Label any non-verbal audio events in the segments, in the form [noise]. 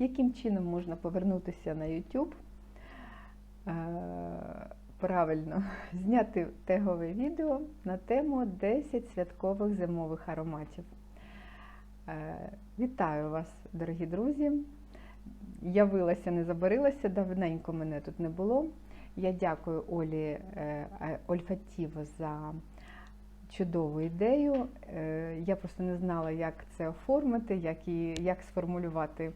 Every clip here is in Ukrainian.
Яким чином можна повернутися на YouTube? Е, Правильно, [laughs] зняти тегове відео на тему 10 святкових зимових ароматів. Е, Вітаю вас, дорогі друзі! Явилася, не забарилася, давненько мене тут не було. Я дякую Олі е, Ольфатіво за чудову ідею. Я просто не знала, як це оформити, як, і, як сформулювати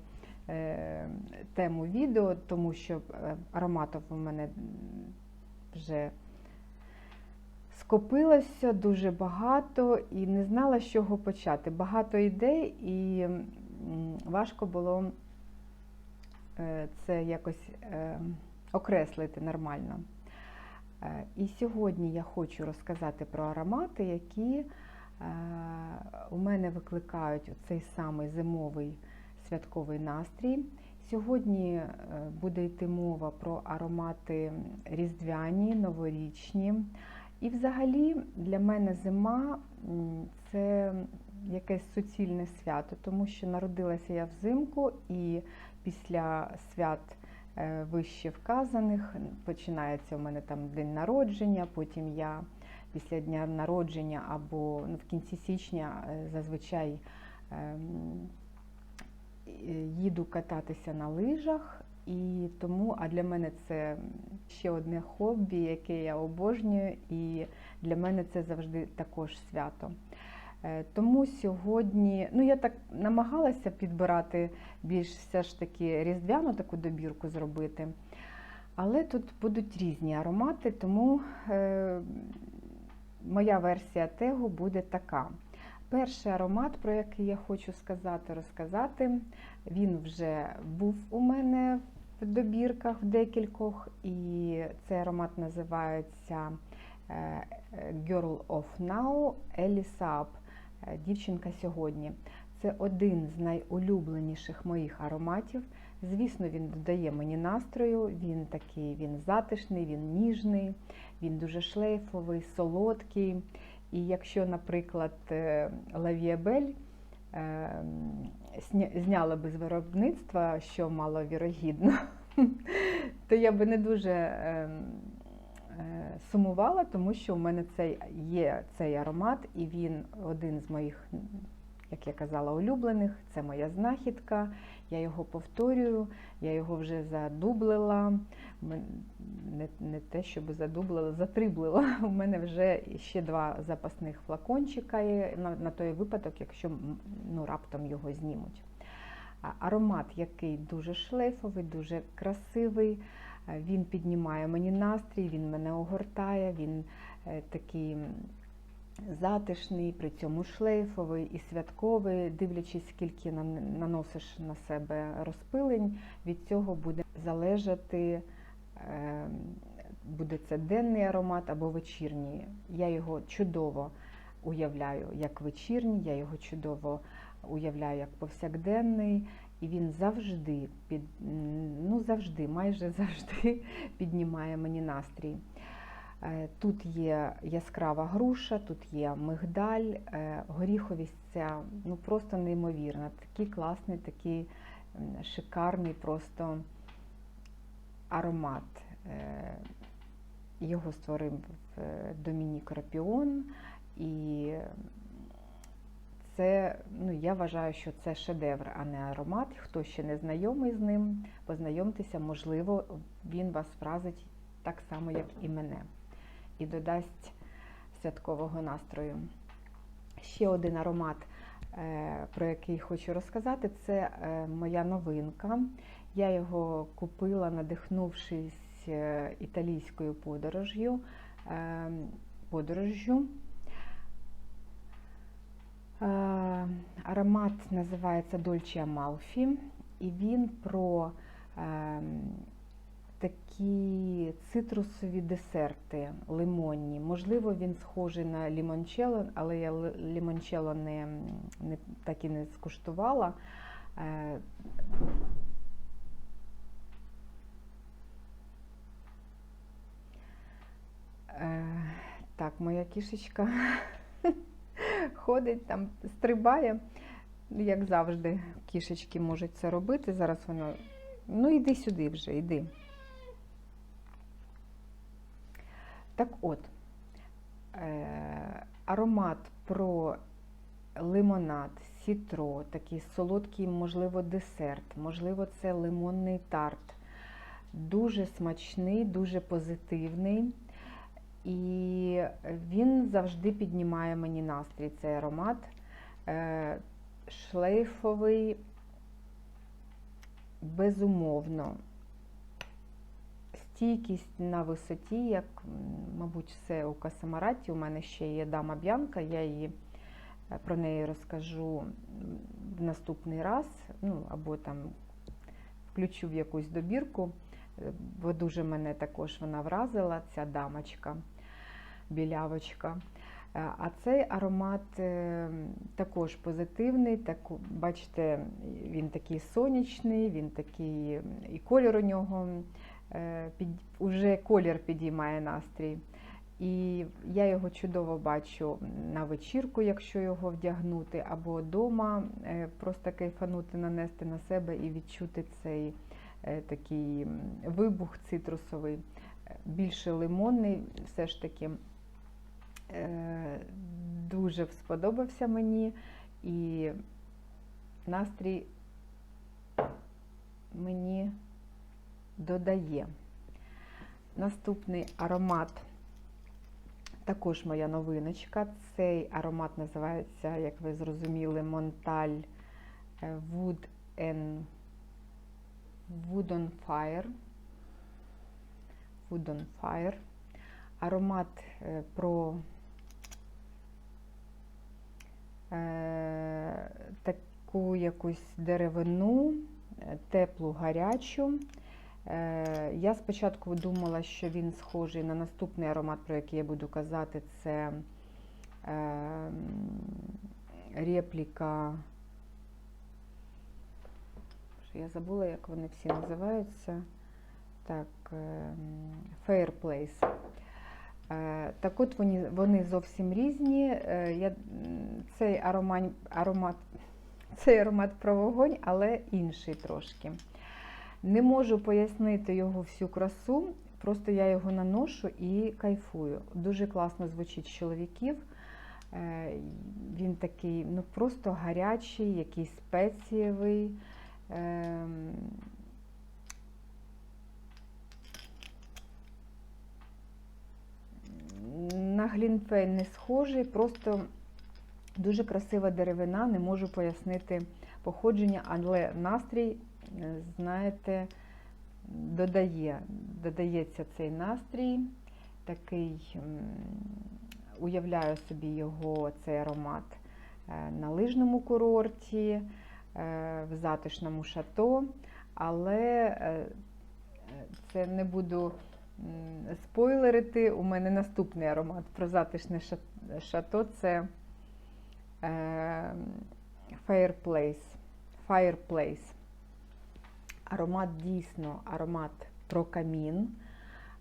тему відео, тому що е, ароматів у мене вже скопилося дуже багато і не знала, з чого почати. Багато ідей, і важко було е, це якось е, окреслити нормально. Е, І сьогодні я хочу розказати про аромати, які е, у мене викликають цей самий зимовий святковий настрій. Сьогодні е, буде йти мова про аромати різдвяні, новорічні. І взагалі для мене зима це якесь суцільне свято, тому що народилася я взимку і після свят е, вище вказаних починається у мене там день народження, потім я після дня народження або ну, в кінці січня е, зазвичай ем, їду кататися на лижах. І тому, а для мене це ще одне хобі, яке я обожнюю, і для мене це завжди також свято. Е, Тому сьогодні, ну я так намагалася підбирати більш все ж таки різдвяну таку добірку зробити. Але тут будуть різні аромати, тому е, моя версія тегу буде така. Перший аромат, про який я хочу сказати, розказати, він вже був у мене в добірках в декількох, і цей аромат називається е, Girl of Now Ellie е, дівчинка сьогодні. Це один з найулюбленіших моїх ароматів. Звісно, він додає мені настрою, він такий, він затишний, він ніжний, він дуже шлейфовий, солодкий. І якщо, наприклад, Лавіабель зняла би з виробництва, що маловірогідно, [laughs] то я би не дуже сумувала, тому що у мене цей, є цей аромат, і він один з моїх, як я казала, улюблених. Це моя знахідка. Я його повторюю, я його вже задублила. Не, не те, щоб задублила, затриблила. У мене вже ще два запасних флакончика є на, на той випадок, якщо ну, раптом його знімуть. Аромат, який дуже шлейфовий, дуже красивий. Він піднімає мені настрій, він мене огортає, він такий затишний, при цьому шлейфовий і святковий, дивлячись, скільки наносиш на себе розпилень, від цього буде залежати, буде це денний аромат або вечірній. Я його чудово уявляю як вечірній, я його чудово уявляю як повсякденний, і він завжди, під, ну завжди, майже [laughs] завжди піднімає мені настрій. Тут є яскрава груша, тут є мигдаль, горіховість ця ну просто неймовірна. Такий класний, такий шикарний просто аромат. Його створив Домінік Рапіон, і це, ну, я вважаю, що це шедевр, а не аромат. Хто ще не знайомий з ним, познайомтеся, можливо, він вас вразить так само, як і мене і додасть святкового настрою. Ще один аромат, про який хочу розказати, це моя новинка. Я його купила, надихнувшись італійською подорожжю. подорожжю. Аромат називається Dolce Amalfi, і він про такі цитрусові десерти лимонні. Можливо, він схожий на лімончело, але я лімончело не, не, так і не скуштувала. Е, е, так, моя кішечка [laughs] ходить там, стрибає. як завжди, кішечки можуть це робити. Зараз воно. Ну, іди сюди вже, іди. Так от, е, аромат про лимонад, сітро, такий солодкий, можливо, десерт, можливо, це лимонний тарт. Дуже смачний, дуже позитивний. І він завжди піднімає мені настрій. Цей аромат Е, шлейфовий, безумовно. Стійкість на висоті, як, мабуть, все у Касамараті. У мене ще є дама Б'янка, я її е, про неї розкажу в наступний раз, ну, або там включу в якусь добірку, Е, бо дуже мене також вона вразила, ця дамочка, білявочка. Е, А цей аромат також позитивний. Так, бачите, він такий сонячний, він такий, і колір у нього під, уже колір підіймає настрій. І я його чудово бачу на вечірку, якщо його вдягнути, або вдома просто кайфанути, нанести на себе і відчути цей е, такий вибух цитрусовий, Е, більше лимонний, все ж таки. Е, Дуже сподобався мені і настрій мені додає. Наступний аромат, також моя новиночка. Цей аромат називається, як ви зрозуміли, Монталь е, Wood and Wood on Fire. Wood on Fire. Аромат е, про е, таку якусь деревину, теплу, гарячу. Е, Я спочатку думала, що він схожий на наступний аромат, про який я буду казати, це е, репліка. Я забула, як вони всі називаються. Так, ем, Fireplace. Е, Так от вони, вони зовсім різні. Е, Я, цей аромат, аромат, цей аромат про вогонь, але інший трошки. Не можу пояснити його всю красу, просто я його наношу і кайфую. Дуже класно звучить з чоловіків. Е, Він такий, ну просто гарячий, якийсь спецієвий. Ем, На глінфейн не схожий, просто дуже красива деревина, не можу пояснити походження, але настрій, знаєте, додає, додається цей настрій, такий, уявляю собі його, цей аромат е, на лижному курорті, е, в затишному шато, але е, це не буду спойлерити. У мене наступний аромат про затишне шато це Fireplace. Fireplace. Аромат дійсно аромат про камін,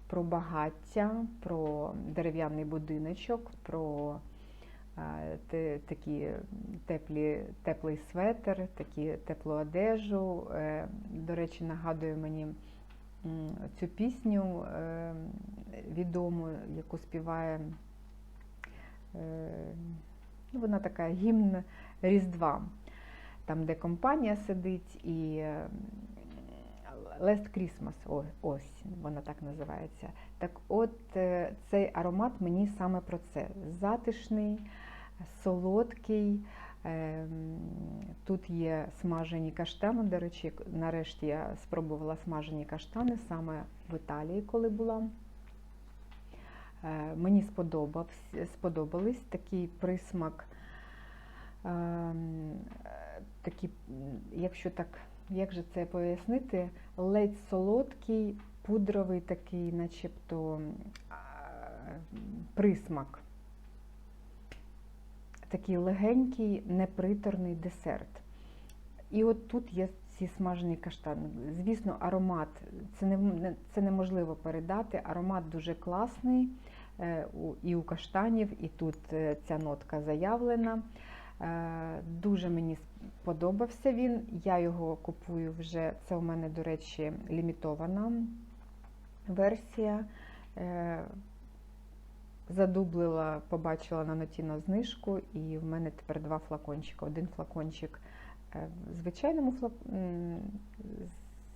про багаття, про дерев'яний будиночок, про е, те- такі теплі, теплий светр, такі теплу одежу. Е, До речі, нагадує мені цю пісню е, відому, яку співає. ну, Вона така гімн Різдва, там, де компанія сидить, і Last Christmas, ось вона так називається. Так от е, цей аромат мені саме про це. Затишний, солодкий. Ем, Тут є смажені каштани. До речі, нарешті я спробувала смажені каштани саме в Італії, коли була. Е, Мені сподобались такий присмак, ем, е, такий, якщо так, як же це пояснити, ледь солодкий, пудровий такий, начебто присмак. Такий легенький, неприторний десерт. І от тут є ці смажені каштани. Звісно, аромат це не, це неможливо передати. Аромат дуже класний е, і у каштанів, і тут е, ця нотка заявлена. Е, Дуже мені сподобався він. Я його купую вже. Це у мене, до речі, лімітована версія. Е, Задублила, побачила на нотіно знижку, і в мене тепер два флакончика. Один флакончик е, в звичайному флак...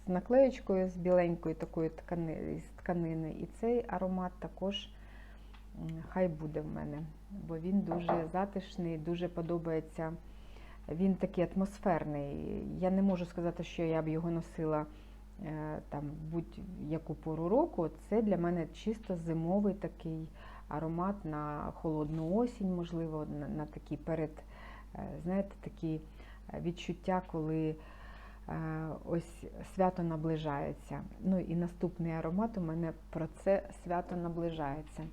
з наклеєчкою, з біленькою такою ткани... з тканини. І цей аромат також хай буде в мене, бо він дуже затишний, дуже подобається. Він такий атмосферний. Я не можу сказати, що я б його носила е, там будь-яку пору року. Це для мене чисто зимовий такий аромат на холодну осінь, можливо, на, такі перед, е, знаєте, такі е, відчуття, коли ось свято наближається. Ну і наступний аромат у мене про це свято наближається.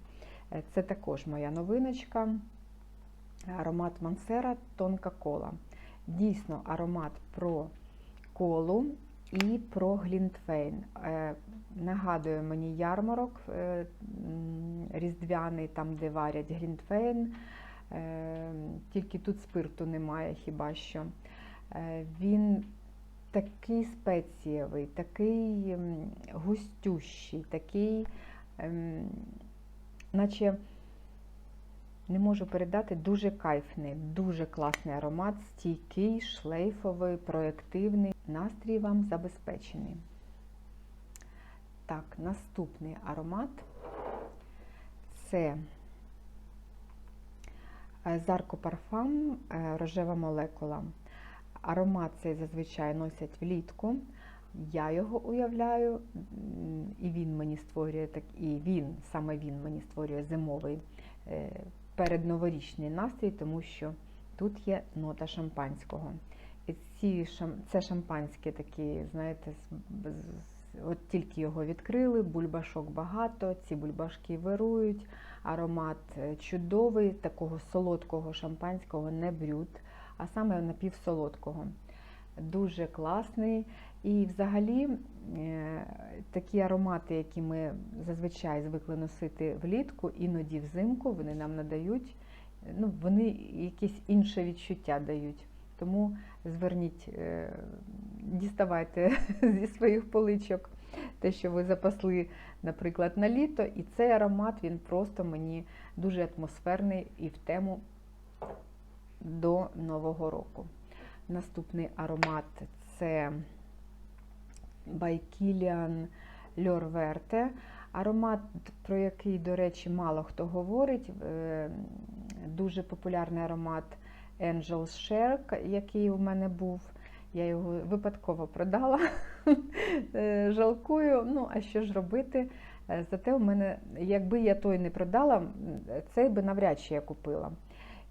Це також моя новиночка. Аромат Мансера Тонка кола. Дійсно, аромат про колу і про глінтвейн. Е, Нагадує мені ярмарок е, різдвяний, там, де варять глінтвейн. Е, Тільки тут спирту немає хіба що. Він такий спецієвий, такий густющий, такий, ем, наче не можу передати, дуже кайфний, дуже класний аромат, стійкий, шлейфовий, проєктивний. Настрій вам забезпечений. Так, наступний аромат це Зарко Парфам рожева молекула. Аромат цей зазвичай носять влітку. Я його уявляю, і він мені створює так, і він, саме він мені створює зимовий е, передноворічний настрій, тому що тут є нота шампанського. І ці це шампанське такі, знаєте, от тільки його відкрили, бульбашок багато, ці бульбашки вирують, аромат е, чудовий, такого солодкого шампанського, не брюд, а саме напівсолодкого. Дуже класний. І взагалі е, такі аромати, які ми зазвичай звикли носити влітку, іноді взимку, вони нам надають, ну, вони якесь інше відчуття дають. Тому зверніть, е, діставайте [laughs] зі своїх поличок те, що ви запасли, наприклад, на літо. І цей аромат він просто мені дуже атмосферний і в тему до Нового року. Наступний аромат це Байкіліан Льорверте. Аромат, про який, до речі, мало хто говорить. Е, Дуже популярний аромат Angel's Share, який у мене був. Я його випадково продала. [laughs] Е, Жалкую, ну а що ж робити? Е, Зате у мене, якби я той не продала, цей би навряд чи я купила.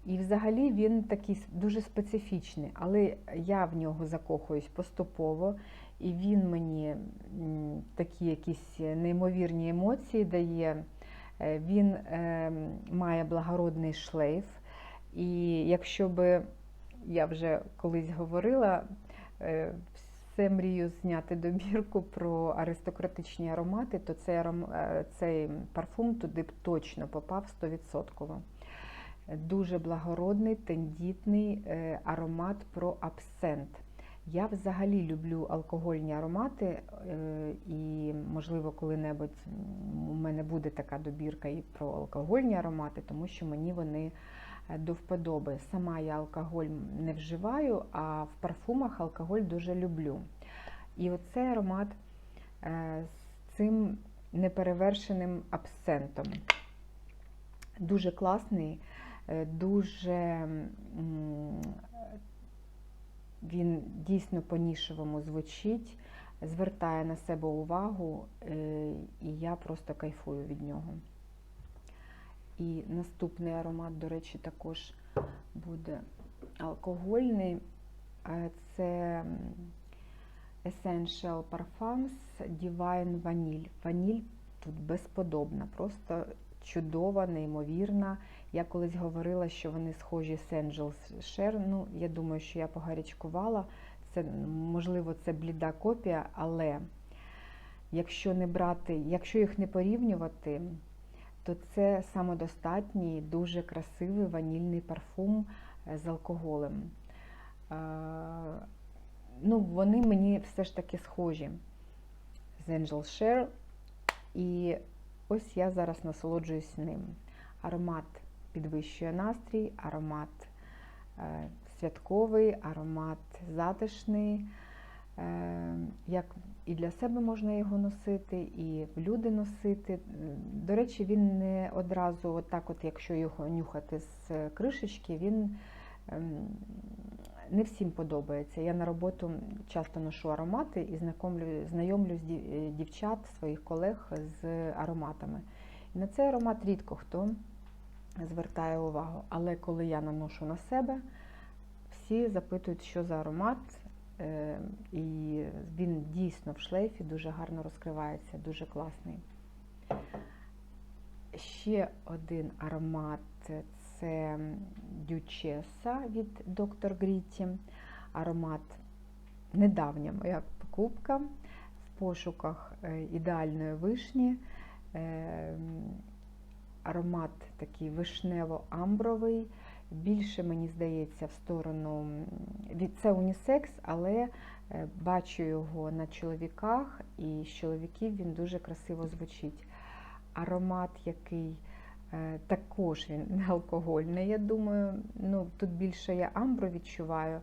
І взагалі він такий дуже специфічний, але я в нього закохуюсь поступово, і він мені такі якісь неймовірні емоції дає. Е, Він е, має благородний шлейф. І якщо би я вже колись говорила, е, все мрію зняти добірку про аристократичні аромати, то цей, аром... е, цей парфум туди б точно попав 100%. Дуже благородний, тендітний е, аромат про абсент. Я взагалі люблю алкогольні аромати, е, і, можливо, коли-небудь у мене буде така добірка і про алкогольні аромати, тому що мені вони е, до вподоби. Сама я алкоголь не вживаю, а в парфумах алкоголь дуже люблю. І оцей аромат з цим неперевершеним абсентом. Дуже класний, дуже він дійсно по-нішевому звучить, звертає на себе увагу, е, і я просто кайфую від нього. І наступний аромат, до речі, також буде алкогольний. Е, Це Essential Parfums Divine Vanille. Ваніль тут безподобна, просто чудова, неймовірна. Я колись говорила, що вони схожі з Angels Share. Ну, я думаю, що я погарячкувала. Це, можливо, це бліда копія, але якщо не брати, якщо їх не порівнювати, то це самодостатній, дуже красивий ванільний парфум е, з алкоголем. Е, Ну, вони мені все ж таки схожі з Angel Share. І ось я зараз насолоджуюсь ним. Аромат підвищує настрій, аромат е, святковий, аромат затишний. Е, Як і для себе можна його носити, і люди носити. До речі, він не одразу, отак, от, якщо його нюхати з кришечки, він ем, не всім подобається. Я на роботу часто ношу аромати і знайомлю, знайомлю з дів- дівчат, своїх колег з ароматами. І на цей аромат рідко хто звертає увагу. Але коли я наношу на себе, всі запитують, що за аромат. Е, І він дійсно в шлейфі дуже гарно розкривається, дуже класний. Ще один аромат це Дючеса від Доктор Гріті. Аромат недавня моя покупка в пошуках е, ідеальної вишні. Е, Аромат такий вишнево-амбровий. Більше, мені здається, в сторону це унісекс, але е, бачу його на чоловіках, і з чоловіків він дуже красиво звучить. Аромат, який також він не алкогольний, я думаю. Ну, Тут більше я амбру відчуваю.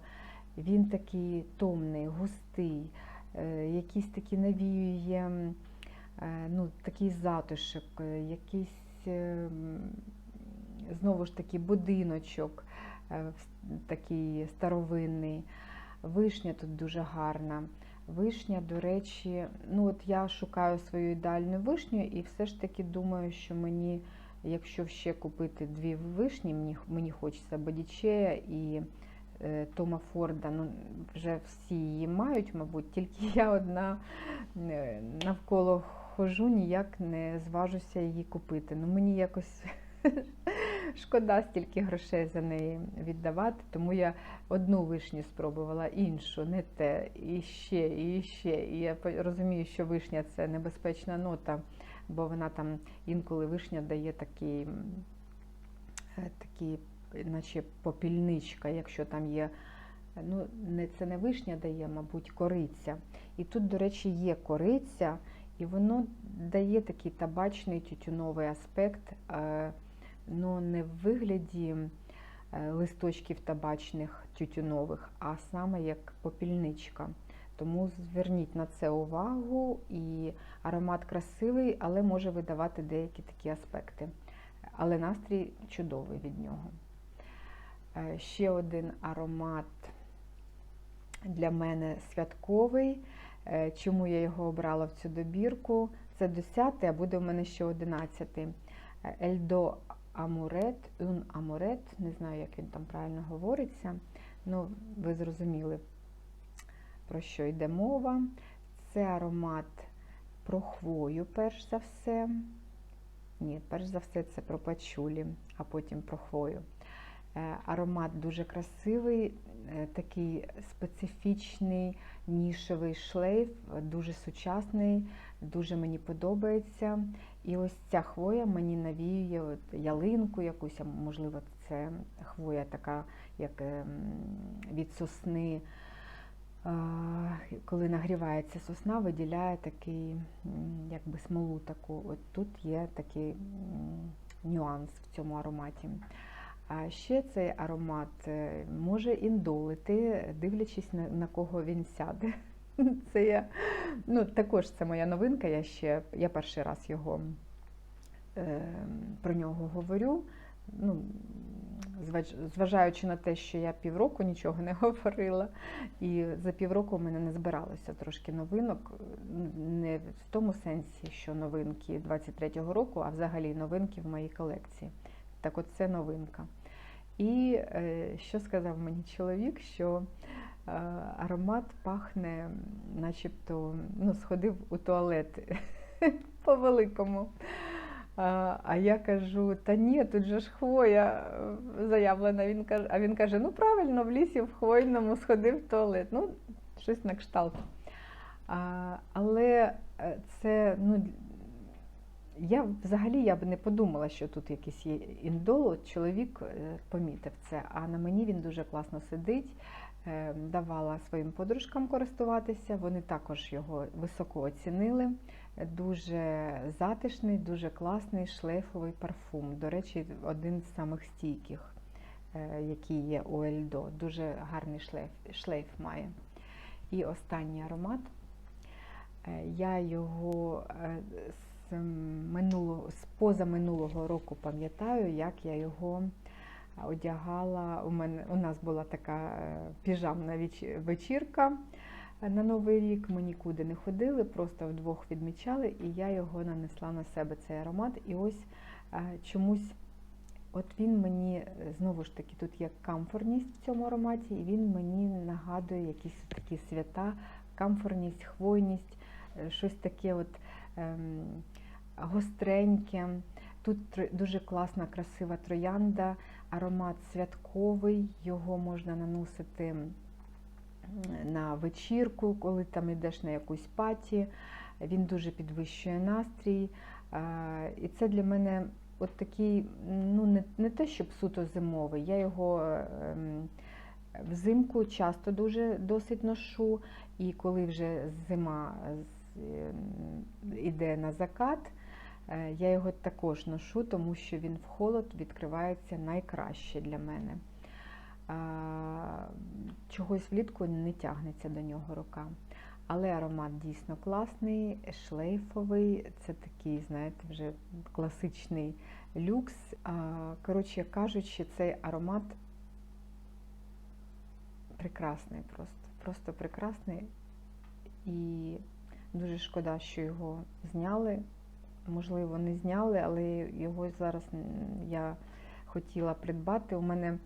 Він такий томний, густий, е, якийсь такий навіює е, ну, такий затишок, е, якийсь е, знову ж таки будиночок е, такий старовинний. Вишня тут дуже гарна. Вишня, до речі, ну от я шукаю свою ідеальну вишню, і все ж таки думаю, що мені, якщо ще купити дві вишні, мені, мені хочеться Бодічея і е, Тома Форда. Ну, вже всі її мають, мабуть, тільки я одна е, навколо хожу, ніяк не зважуся її купити. Ну, мені якось [laughs] шкода стільки грошей за неї віддавати, тому я одну вишню спробувала, іншу, не те, і ще, і ще. І я розумію, що вишня це небезпечна нота, бо вона там інколи вишня дає такий, м, е, наче попільничка, якщо там є. Ну, не це не вишня дає, мабуть, кориця. І тут, до речі, є кориця, і воно дає такий табачний тютюновий аспект, е, ну не в вигляді е, листочків табачних тютюнових, а саме як попільничка. Тому зверніть на це увагу, і аромат красивий, але може видавати деякі такі аспекти. Але настрій чудовий від нього. Е, Ще один аромат для мене святковий. Е, Чому я його обрала в цю добірку? Це 10, а буде в мене ще 11. Ельдо Амурет, Ун Амурет, не знаю, як він там правильно говориться. Ну, ви зрозуміли, про що йде мова. Це аромат про хвою, перш за все. Ні, перш за все, це про пачулі, а потім про хвою. Е, Аромат дуже красивий, е, такий специфічний нішевий шлейф, дуже сучасний, дуже мені подобається. І ось ця хвоя мені навіює от ялинку якусь, можливо, це хвоя така, як ем, від сосни. Коли нагрівається сосна, виділяє такий, якби смолу таку. От тут є такий нюанс в цьому ароматі. А ще цей аромат е, може індолити, дивлячись на, кого він сяде. [laughs] Це я, ну, також це моя новинка. Я ще я перший раз його е, про нього говорю. Ну, зважаючи на те, що я півроку нічого не [laughs] говорила, і за півроку в мене не збиралося трошки новинок, не в тому сенсі, що новинки 23-го року, а взагалі новинки в моїй колекції. Так от це новинка. І е, що сказав мені чоловік, що е, аромат пахне, начебто, ну, сходив у туалет [laughs] по-великому. А, я кажу, та ні, тут же ж хвоя е, заявлена. Він каже, а він каже, ну правильно, в лісі в хвойному сходив в туалет. Ну, щось на кшталт. А, але е, це, ну, Я взагалі я б не подумала, що тут якийсь є індол. Чоловік е, помітив це, а на мені він дуже класно сидить. Давала своїм подружкам користуватися. Вони також його високо оцінили. Дуже затишний, дуже класний шлейфовий парфум. До речі, один з самих стійких, е, який є у Ельдо. Дуже гарний шлейф, шлейф має. І останній аромат. Е, Я його е, з минулого, з позаминулого року пам'ятаю, як я його одягала. У мене у нас була така піжамна вечірка на Новий рік. Ми нікуди не ходили, просто вдвох відмічали, і я його нанесла на себе цей аромат. І ось е, чомусь. От він мені е, знову ж таки тут є камфорність в цьому ароматі, і він мені нагадує якісь такі свята, камфорність, хвойність, е, щось таке от ем, гостреньке. Тут дуже класна, красива троянда, аромат святковий, його можна наносити на вечірку, коли там йдеш на якусь паті. Він дуже підвищує настрій. Е, І це для мене от такий, ну не, не те, щоб суто зимовий. Я його ем, взимку часто дуже досить ношу, і коли вже зима з- ем, на закат, е, я його також ношу, тому що він в холод відкривається найкраще для мене. Чогось влітку не тягнеться до нього рука. Але аромат дійсно класний, шлейфовий, це такий, знаєте, вже класичний люкс. Коротше кажучи, цей аромат прекрасний просто. Просто прекрасний. І дуже шкода, що його зняли. Можливо, не зняли, але його зараз я хотіла придбати. У мене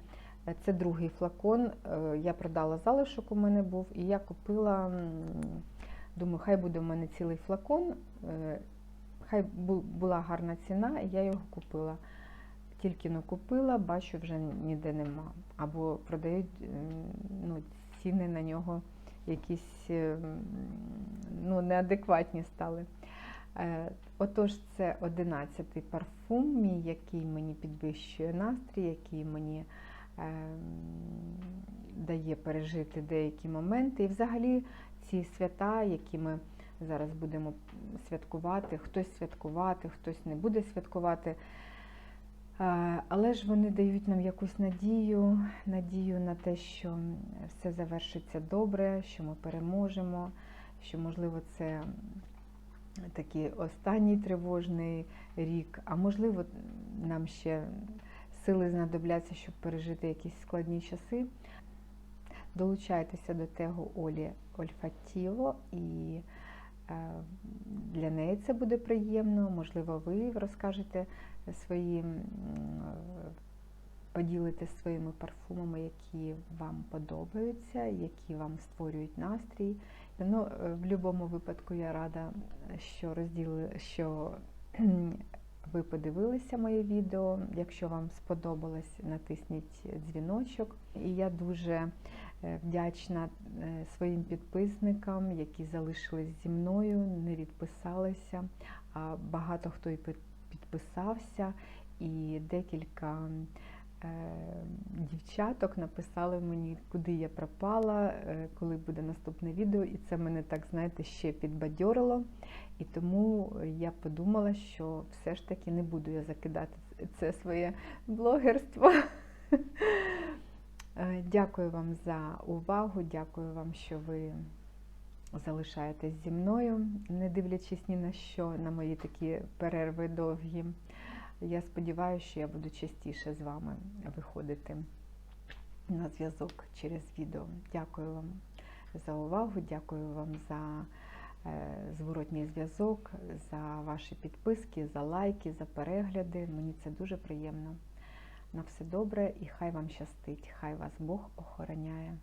це другий флакон. е, Я продала залишок, у мене був, і я купила. Думаю, хай буде в мене цілий флакон. е, Хай була гарна ціна, і я його купила. Тільки но купила, бачу, вже ніде нема. Або продають ну, ціни на нього якісь е, ну, неадекватні стали. Отож, це 11-й парфум, який мені підвищує настрій, який мені дає пережити деякі моменти. І взагалі ці свята, які ми зараз будемо святкувати, хтось святкувати, хтось не буде святкувати. Е, Але ж вони дають нам якусь надію, надію на те, що все завершиться добре, що ми переможемо, що, можливо, це такий останній тривожний рік, а можливо, нам ще сили знадобляться, щоб пережити якісь складні часи. Долучайтеся до того Олі Ольфатіво, і е, для неї це буде приємно. Можливо, ви розкажете свої, поділитесь своїми парфумами, які вам подобаються, які вам створюють настрій. Ну, е, в будь-якому випадку я рада, що розділи, що ви подивилися моє відео. Якщо вам сподобалось, натисніть дзвіночок. І я дуже е, вдячна е, своїм підписникам, які залишились зі мною, не відписалися. А багато хто і підписався, і декілька дівчаток написали мені, куди я пропала, е, коли буде наступне відео, і це мене так, знаєте, ще підбадьорило. І тому я подумала, що все ж таки не буду я закидати це своє блогерство. Е, Дякую вам за увагу, дякую вам, що ви залишаєтесь зі мною, не дивлячись ні на що, на мої такі перерви довгі. Я сподіваюся, що я буду частіше з вами виходити на зв'язок через відео. Дякую вам за увагу, дякую вам за е, зворотній зв'язок, за ваші підписки, за лайки, за перегляди. Мені це дуже приємно. На все добре і хай вам щастить, хай вас Бог охороняє.